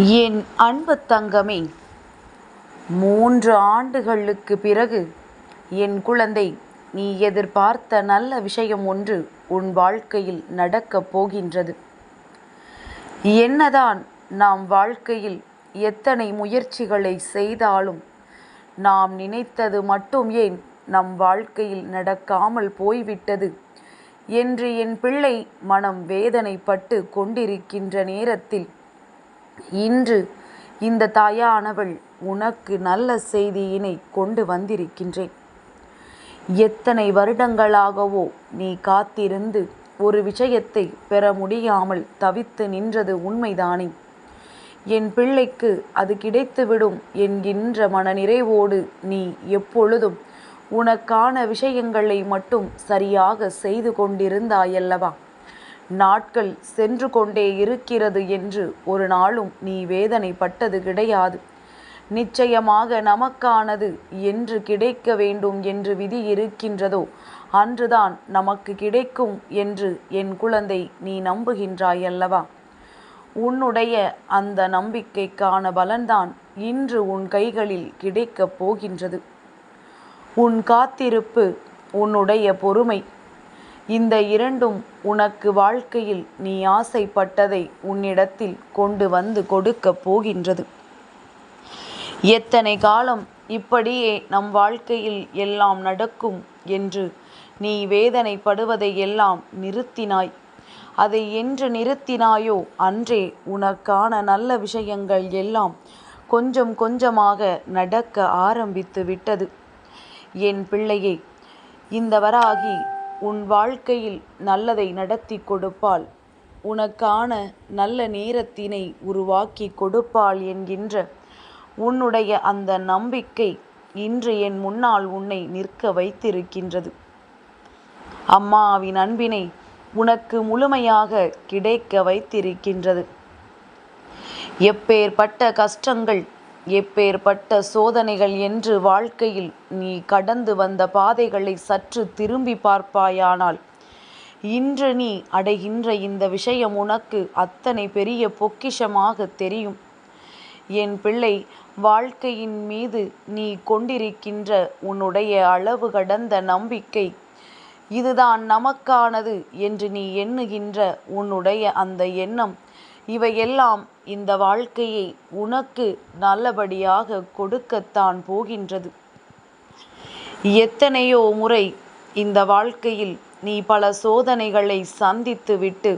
என் அன்பு தங்கமே மூன்று ஆண்டுகளுக்கு பிறகு என் குழந்தை நீ எதிர்பார்த்த நல்ல விஷயம் ஒன்று உன் வாழ்க்கையில் நடக்கப் போகின்றது. என்னதான் நாம் வாழ்க்கையில் எத்தனை முயற்சிகளை செய்தாலும் நாம் நினைத்தது மட்டும் ஏன் நம் வாழ்க்கையில் நடக்காமல் போய்விட்டது என்று என் பிள்ளை மனம் வேதனைப்பட்டு கொண்டிருக்கின்ற நேரத்தில் இன்று இந்த தாயானவள் உனக்கு நல்ல செய்தியினை கொண்டு வந்திருக்கின்றேன். எத்தனை வருடங்களாகவோ நீ காத்திருந்து ஒரு விஷயத்தை பெற முடியாமல் தவித்து நின்றது உண்மைதானே? என் பிள்ளைக்கு அது கிடைத்துவிடும் என்கின்ற மனநிறைவோடு நீ எப்பொழுதும் உனக்கான விஷயங்களை மட்டும் சரியாக செய்து கொண்டிருந்தாயல்லவா? நாட்கள் சென்று கொண்டே இருக்கிறது என்று ஒரு நாளும் நீ வேதனைப்பட்டது கிடையாது. நிச்சயமாக நமக்கானது என்று கிடைக்க வேண்டும் என்று விதி இருக்கின்றதோ அன்றுதான் நமக்கு கிடைக்கும் என்று என் குழந்தை நீ நம்புகின்றாய் அல்லவா உன்னுடைய அந்த நம்பிக்கைக்கான பலன்தான் இன்று உன் கைகளில் கிடைக்கப் போகின்றது. உன் காத்திருப்பு உன்னுடைய பொறுமை இந்த இரண்டும் உனக்கு வாழ்க்கையில் நீ ஆசைப்பட்டதை உன்னிடத்தில் கொண்டு வந்து கொடுக்கப் போகின்றது. எத்தனை காலம் இப்படியே நம் வாழ்க்கையில் எல்லாம் நடக்கும் என்று நீ வேதனைப்படுவதை எல்லாம் நிறுத்தினாய். அதை என்று நிறுத்தினாயோ அன்றே உனக்கான நல்ல விஷயங்கள் எல்லாம் கொஞ்சம் கொஞ்சமாக நடக்க ஆரம்பித்து விட்டது. என் பிள்ளையே இந்த வராகி உன் வாழ்க்கையில் நல்லதை நடத்தி கொடுப்பாள். உனக்கான நல்ல நேரத்தினை உருவாக்கி கொடுப்பாள் என்கின்ற உன்னுடைய அந்த நம்பிக்கை இன்று என் முன்னால் உன்னை நிற்க வைத்திருக்கின்றது. அம்மாவின் அன்பினை உனக்கு முழுமையாக கிடைக்க வைத்திருக்கின்றது. எப்பேற்பட்ட கஷ்டங்கள் எப்பேற்பட்ட சோதனைகள் என்று வாழ்க்கையில் நீ கடந்து வந்த பாதைகளை சற்று திரும்பி பார்ப்பாயானால் இன்று நீ அடைகின்ற இந்த விஷயம் உனக்கு அத்தனை பெரிய பொக்கிஷமாக தெரியும். என் பிள்ளை வாழ்க்கையின் மீது நீ கொண்டிருக்கின்ற உன்னுடைய அளவு கடந்த நம்பிக்கை இதுதான் நமக்கானது என்று நீ எண்ணுகின்ற உன்னுடைய அந்த எண்ணம் இவையெல்லாம் இந்த வாழ்க்கையை உனக்கு நல்லபடியாக கொடுக்கத்தான் போகின்றது. எத்தனையோ முறை இந்த வாழ்க்கையில் நீ பல சோதனைகளை சந்தித்து விட்டு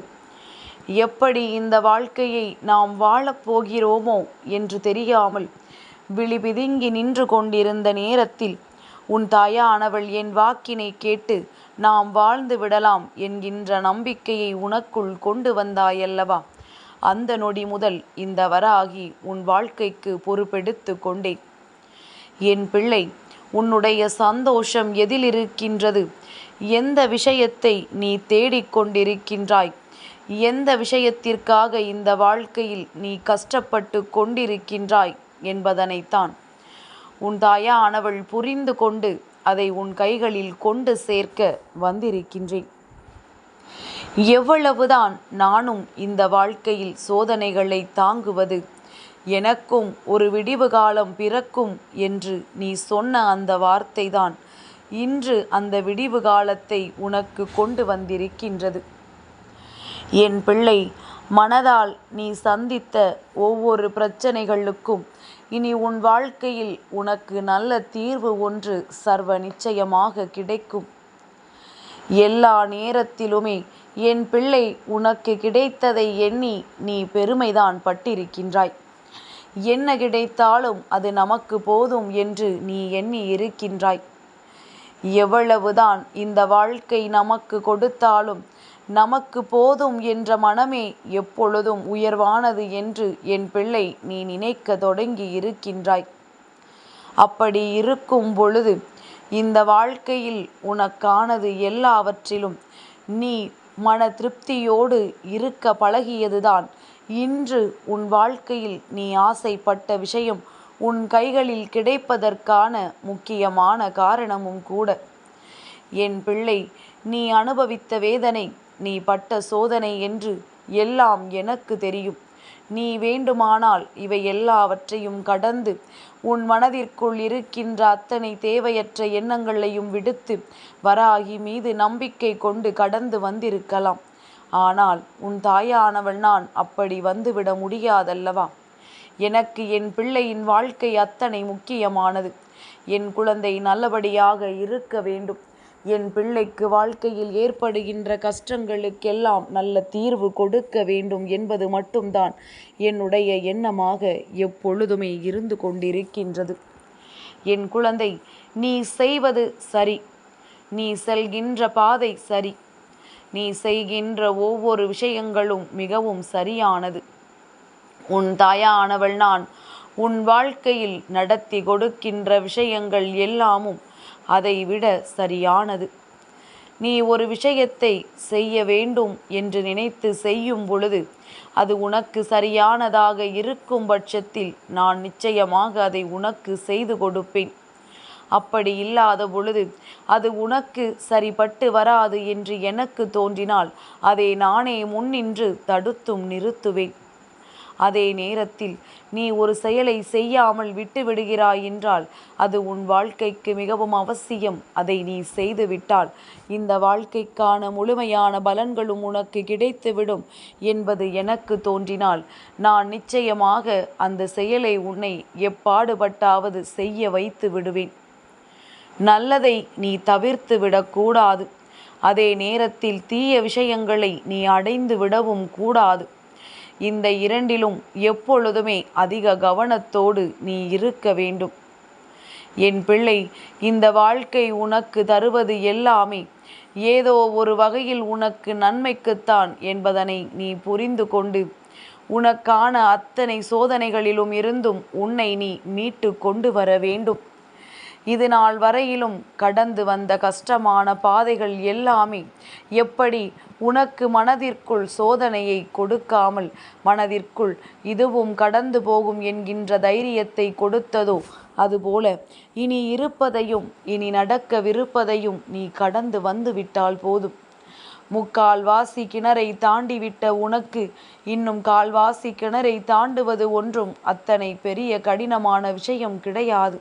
எப்படி இந்த வாழ்க்கையை நாம் வாழப்போகிறோமோ என்று தெரியாமல் விழிபிதுங்கி நின்று கொண்டிருந்த நேரத்தில் உன் தாயானவள் என் வாக்கினை கேட்டு நாம் வாழ்ந்து விடலாம் என்கின்ற நம்பிக்கையை உனக்குள் கொண்டு வந்தாயல்லவா? அந்த நொடி முதல் இந்த வராகி உன் வாழ்க்கைக்கு பொறுப்பெடுத்து கொண்டேன் என் பிள்ளை உன்னுடைய சந்தோஷம் எதில் இருக்கின்றது எந்த விஷயத்தை நீ தேடிக்கொண்டிருக்கின்றாய் எந்த விஷயத்திற்காக இந்த வாழ்க்கையில் நீ கஷ்டப்பட்டு கொண்டிருக்கின்றாய் என்பதனைத்தான். உன் தாயானவள் புரிந்து கொண்டு அதை உன் கைகளில் கொண்டு சேர்க்க வந்திருக்கின்றேன். எவ்வளவுதான் நானும் இந்த வாழ்க்கையில் சோதனைகளை தாங்குவது எனக்கும் ஒரு விடிவு காலம் பிறக்கும் என்று நீ சொன்ன அந்த வார்த்தைதான் இன்று அந்த விடிவு காலத்தை உனக்கு கொண்டு வந்திருக்கின்றது. என் பிள்ளை மனதால் நீ சந்தித்த ஒவ்வொரு பிரச்சனைகளுக்கும் இனி உன் வாழ்க்கையில் உனக்கு நல்ல தீர்வு ஒன்று சர்வ நிச்சயமாக கிடைக்கும். எல்லா நேரத்திலுமே என் பிள்ளை உனக்கு கிடைத்ததை எண்ணி நீ பெருமைதான் பட்டிருக்கின்றாய். என்ன கிடைத்தாலும் அது நமக்கு போதும் என்று நீ எண்ணி இருக்கின்றாய். எவ்வளவுதான் இந்த வாழ்க்கை நமக்கு கொடுத்தாலும் நமக்கு போதும் என்ற மனமே எப்பொழுதும் உயர்வானது என்று என் பிள்ளை நீ நினைக்க தொடங்கி இருக்கின்றாய். அப்படி இருக்கும் பொழுது இந்த வாழ்க்கையில் உனக்கானது எல்லாவற்றிலும் நீ மன திருப்தியோடு இருக்க பழகியதுதான். இன்று உன் வாழ்க்கையில் நீ ஆசைப்பட்ட விஷயம் உன் கைகளில் கிடைப்பதற்கான முக்கியமான காரணமும் கூட. என் பிள்ளை நீ அனுபவித்த வேதனை நீ பட்ட சோதனை என்று எல்லாம் எனக்கு தெரியும். நீ வேண்டுமானால் இவை எல்லாவற்றையும் கடந்து உன் மனதிற்குள் இருக்கின்ற அத்தனை தேவையற்ற எண்ணங்களையும் விடுத்து வராகி மீது நம்பிக்கை கொண்டு கடந்து வந்திருக்கலாம். ஆனால் உன் தாயானவள் நான் அப்படி வந்துவிட முடியாதல்லவா? எனக்கு என் பிள்ளையின் வாழ்க்கை அத்தனை முக்கியமானது. என் குழந்தை நல்லபடியாக இருக்க வேண்டும். என் பிள்ளைக்கு வாழ்க்கையில் ஏற்படுகின்ற கஷ்டங்களுக்கெல்லாம் நல்ல தீர்வு கொடுக்க வேண்டும் என்பது மட்டும்தான் என்னுடைய எண்ணமாக எப்பொழுதுமே இருந்து கொண்டிருக்கின்றது. என் குழந்தை நீ செய்வது சரி. நீ செல்கின்ற பாதை சரி. நீ செய்கின்ற ஒவ்வொரு விஷயங்களும் மிகவும் சரியானது. உன் தாயானவள் நான் உன் வாழ்க்கையில் நடத்தி கொடுக்கின்ற விஷயங்கள் எல்லாமும் அதை விட சரியானது. நீ ஒரு விஷயத்தை செய்ய வேண்டும் என்று நினைத்து செய்யும் பொழுது அது உனக்கு சரியானதாக இருக்கும் பட்சத்தில் நான் நிச்சயமாக அதை உனக்கு செய்து கொடுப்பேன். அப்படி இல்லாத பொழுது அது உனக்கு சரிபட்டு வராது என்று எனக்கு தோன்றினால் அதை நானே முன்னின்று தடுத்தும் நிறுத்துவேன். அதே நேரத்தில் நீ ஒரு செயலை செய்யாமல் விட்டுவிடுகிறாய் என்றால் அது உன் வாழ்க்கைக்கு மிகவும் அவசியம். அதை நீ செய்துவிட்டால் இந்த வாழ்க்கைக்கான முழுமையான பலன்களும் உனக்கு கிடைத்துவிடும் என்பது எனக்கு தோன்றினால் நான் நிச்சயமாக அந்த செயலை உன்னை எப்பாடுபட்டாவது செய்ய வைத்து விடுவேன். நல்லதை நீ தவிர்த்து விடக்கூடாது அதே நேரத்தில் தீய விஷயங்களை நீ அடைந்து விடவும் கூடாது. இந்த இரண்டிலும் எப்பொழுதுமே அதிக கவனத்தோடு நீ இருக்க வேண்டும். என் பிள்ளை இந்த வாழ்க்கை உனக்கு தருவது எல்லாமே ஏதோ ஒரு வகையில் உனக்கு நன்மைக்குத்தான் என்பதனை நீ புரிந்து கொண்டு உனக்கான அத்தனை சோதனைகளிலும் இருந்தும் உன்னை நீ மீட்டு கொண்டு வர வேண்டும். இது நாள் வரையிலும் கடந்து வந்த கஷ்டமான பாதைகள் எல்லாமே எப்படி உனக்கு மனதிற்குள் சோதனையை கொடுக்காமல் மனதிற்குள் இதுவும் கடந்து போகும் என்கின்ற தைரியத்தை கொடுத்ததோ அதுபோல இனி இருப்பதையும் இனி நடக்கவிருப்பதையும் நீ கடந்து வந்து விட்டால் போதும். முக்கால்வாசி கிணறை தாண்டிவிட்ட உனக்கு இன்னும் கால்வாசி கிணறை தாண்டுவது ஒன்றும் அத்தனை பெரிய கடினமான விஷயம் கிடையாது.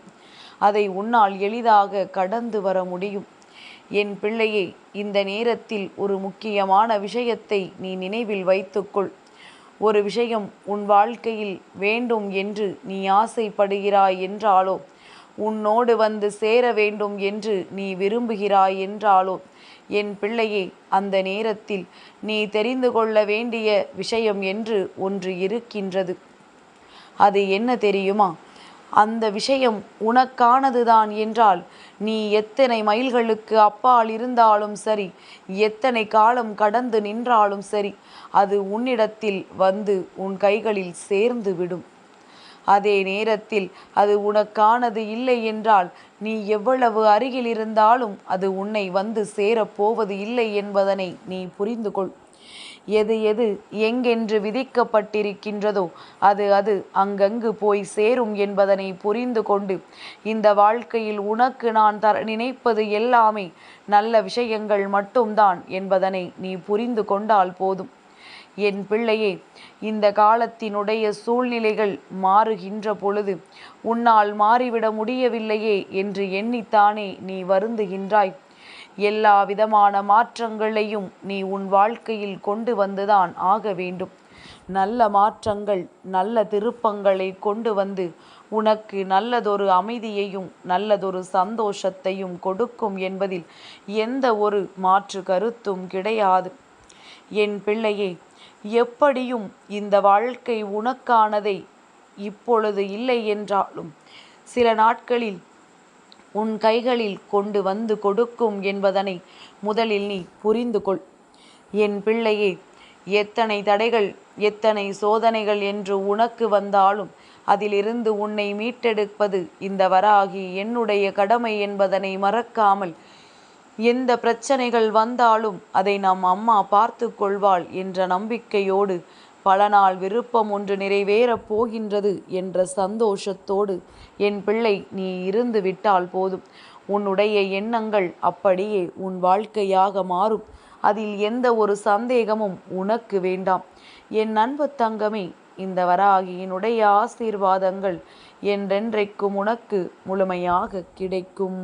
அதை உன்னால் எளிதாக கடந்து வர முடியும். என் பிள்ளையே இந்த நேரத்தில் ஒரு முக்கியமான விஷயத்தை நீ நினைவில் வைத்துக்கொள். ஒரு விஷயம் உன் வாழ்க்கையில் வேண்டும் என்று நீ ஆசைப்படுகிறாய் என்றாலோ உன்னோடு வந்து சேர வேண்டும் என்று நீ விரும்புகிறாய் என்றாலோ என் பிள்ளையே அந்த நேரத்தில் நீ தெரிந்து கொள்ள வேண்டிய விஷயம் என்று ஒன்று இருக்கின்றது. அது என்ன தெரியுமா? அந்த விஷயம் உனக்கானதுதான் என்றால் நீ எத்தனை மைல்களுக்கு அப்பால் இருந்தாலும் சரி எத்தனை காலம் கடந்து நின்றாலும் சரி அது உன்னிடத்தில் வந்து உன் கைகளில் சேர்ந்து விடும். அதே நேரத்தில் அது உனக்கானது இல்லை என்றால் நீ எவ்வளவு அருகில் இருந்தாலும் அது உன்னை வந்து சேரப்போவது இல்லை என்பதனை நீ புரிந்து கொள் எது எது எங்கென்று விதிக்கப்பட்டிருக்கின்றதோ அது அது அங்கங்கு போய் சேரும் என்பதனை புரிந்து கொண்டு இந்த வாழ்க்கையில் உனக்கு நான் தர நினைப்பது எல்லாமே நல்ல விஷயங்கள் மட்டும்தான் என்பதனை நீ புரிந்து கொண்டால் போதும். என் பிள்ளையே இந்த காலத்தினுடைய சூழ்நிலைகள் மாறுகின்ற பொழுது உன்னால் மாறிவிட முடியவில்லையே என்று எண்ணித்தானே நீ வருந்துகின்றாய். எல்லா விதமான மாற்றங்களையும் நீ உன் வாழ்க்கையில் கொண்டு வந்துதான் ஆக வேண்டும். நல்ல மாற்றங்கள் நல்ல திருப்பங்களை கொண்டு வந்து உனக்கு நல்லதொரு அமைதியையும் நல்லதொரு சந்தோஷத்தையும் கொடுக்கும் என்பதில் எந்த ஒரு மாற்று கருத்தும் கிடையாது. என் பிள்ளையே எப்படியும் இந்த வாழ்க்கை உனக்கானதை இப்பொழுது இல்லை என்றாலும் சில நாட்களில் உன் கைகளில் கொண்டு வந்து கொடுக்கும் என்பதனை முதலில் நீ புரிந்து கொள் என் பிள்ளையே எத்தனை தடைகள் எத்தனை சோதனைகள் என்று உனக்கு வந்தாலும் அதிலிருந்து உன்னை மீட்டெடுப்பது இந்த வராகி என்னுடைய கடமை என்பதனை மறக்காமல் எந்த பிரச்சனைகள் வந்தாலும் அதை நம் அம்மா பார்த்து கொள்வாள் என்ற நம்பிக்கையோடு பல நாள் விருப்பம் ஒன்று நிறைவேறப் போகின்றது என்ற சந்தோஷத்தோடு என் பிள்ளை நீ இருந்து விட்டால் போதும். உன்னுடைய எண்ணங்கள் அப்படியே உன் வாழ்க்கையாக மாறும். அதில் எந்த ஒரு சந்தேகமும் உனக்கு வேண்டாம். என் அன்பு தங்கமே இந்த வராகியினுடைய ஆசீர்வாதங்கள் என்றென்றைக்கும் உனக்கு முழுமையாக கிடைக்கும்.